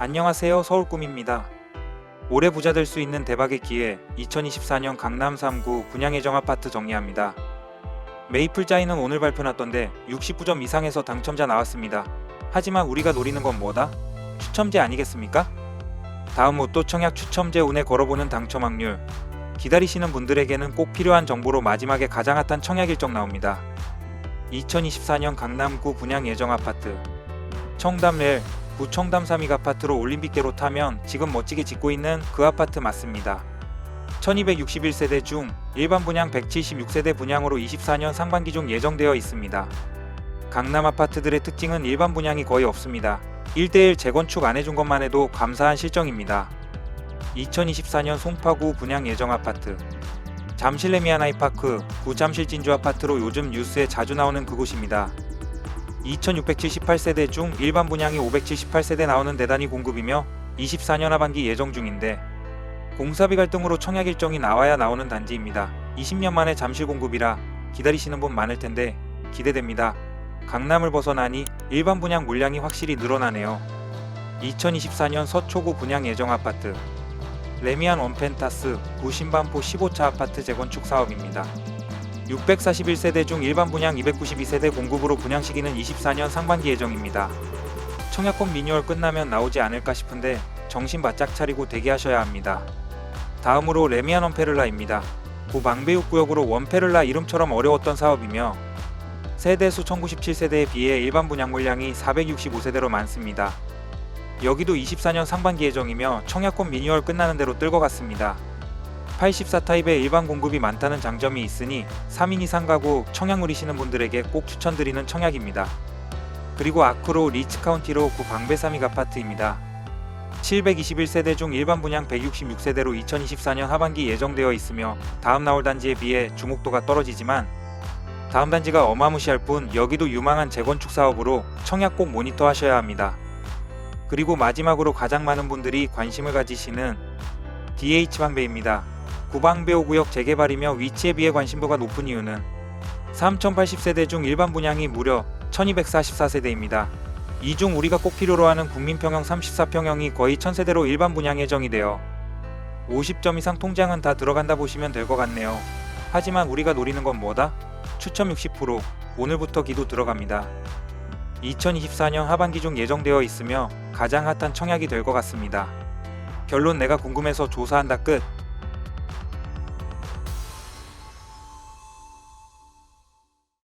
안녕하세요. 서울꿈입니다. 올해 부자 될 수 있는 대박의 기회 2024년 강남 3구 분양예정 아파트 정리합니다. 메이플자이는 오늘 발표났던데 69점 이상에서 당첨자 나왔습니다. 하지만 우리가 노리는 건 뭐다? 추첨제 아니겠습니까? 다음 로또 청약 추첨제 운에 걸어보는 당첨 확률. 기다리시는 분들에게는 꼭 필요한 정보로 마지막에 가장 핫한 청약 일정 나옵니다. 2024년 강남구 분양 예정 아파트. 청담렐 구청담 3익 아파트로 올림픽계로 타면 지금 멋지게 짓고 있는 그 아파트 맞습니다. 1261세대 중 일반 분양 176세대 분양으로 24년 상반기 중 예정되어 있습니다. 강남 아파트들의 특징은 일반 분양이 거의 없습니다. 1대1 재건축 안 해준 것만 해도 감사한 실정입니다. 2024년 송파구 분양 예정 아파트 잠실레미안 하이파크 구잠실 진주 아파트로 요즘 뉴스에 자주 나오는 그곳입니다. 2678세대 중 일반 분양이 578세대 나오는 대단히 공급이며 24년 하반기 예정 중인데 공사비 갈등으로 청약 일정이 나와야 나오는 단지입니다. 20년 만에 잠실 공급이라 기다리시는 분 많을 텐데 기대됩니다. 강남을 벗어나니 일반 분양 물량이 확실히 늘어나네요. 2024년 서초구 분양 예정 아파트 레미안 원펜타스 구신반포 15차 아파트 재건축 사업입니다. 641세대 중 일반 분양 292세대 공급으로 분양 시기는 24년 상반기 예정입니다. 청약권 미뉴얼 끝나면 나오지 않을까 싶은데 정신 바짝 차리고 대기하셔야 합니다. 다음으로 레미안 원페를라입니다. 구 방배육 구역으로 원페를라 이름처럼 어려웠던 사업이며 세대수 1097세대에 비해 일반 분양 물량이 465세대로 많습니다. 여기도 24년 상반기 예정이며 청약권 미뉴얼 끝나는 대로 뜰 것 같습니다. 84타입의 일반 공급이 많다는 장점이 있으니 3인 이상 가구 청약 누리시는 분들에게 꼭 추천드리는 청약입니다. 그리고 아크로 리츠 카운티로 구 방배 3익 아파트입니다. 721세대 중 일반 분양 166세대로 2024년 하반기 예정되어 있으며 다음 나올 단지에 비해 주목도가 떨어지지만 다음 단지가 어마무시할 뿐 여기도 유망한 재건축 사업으로 청약 꼭 모니터 하셔야 합니다. 그리고 마지막으로 가장 많은 분들이 관심을 가지시는 DH 방배입니다. 구방배호 구역 재개발이며 위치에 비해 관심도가 높은 이유는 3080세대 중 일반 분양이 무려 1244세대입니다. 이 중 우리가 꼭 필요로 하는 국민평형 34평형이 거의 1000세대로 일반 분양 예정이 되어 50점 이상 통장은 다 들어간다 보시면 될 것 같네요. 하지만 우리가 노리는 건 뭐다? 추첨 60% 오늘부터 기도 들어갑니다. 2024년 하반기 중 예정되어 있으며 가장 핫한 청약이 될 것 같습니다. 결론 내가 궁금해서 조사한다 끝.